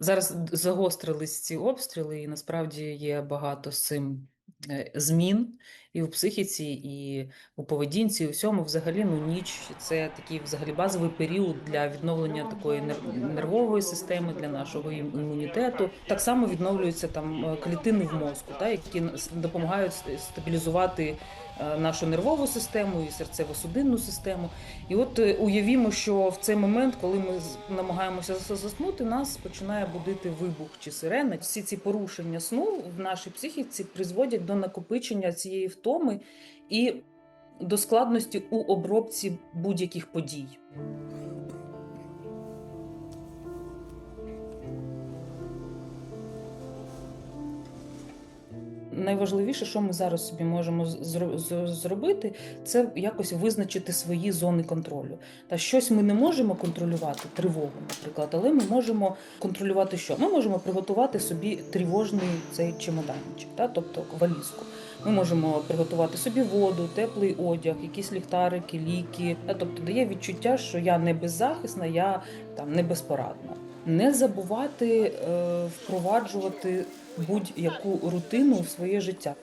Зараз загострились ці обстріли, і насправді є багато з цим е, змін і в психіці, і у поведінці, і у всьому. Взагалі, ну ніч це такий взагалі базовий період для відновлення такої нер- нервової системи, для нашого імунітету. Так само відновлюються там е, клітини в мозку, та які допомагають стабілізувати е, нашу нервову систему і серцево-судинну систему. І от е, уявімо, що в цей момент, коли ми намагаємося заснути, нас починає будити вибух чи сирена. Всі ці порушення сну в нашій психіці призводять до накопичення цієї втоми і до складності у обробці будь-яких подій. Найважливіше, що ми зараз собі можемо зро- зробити, це якось визначити свої зони контролю. Та щось ми не можемо контролювати, тривогу, наприклад, але ми можемо контролювати що? Ми можемо приготувати собі тривожний цей чемоданчик, та, тобто валізку. Ми можемо приготувати собі воду, теплий одяг, якісь ліхтарики, ліки. Та, тобто дає відчуття, що я не беззахисна, я там не безпорадна не забувати е, впроваджувати будь-яку рутину в своє життя.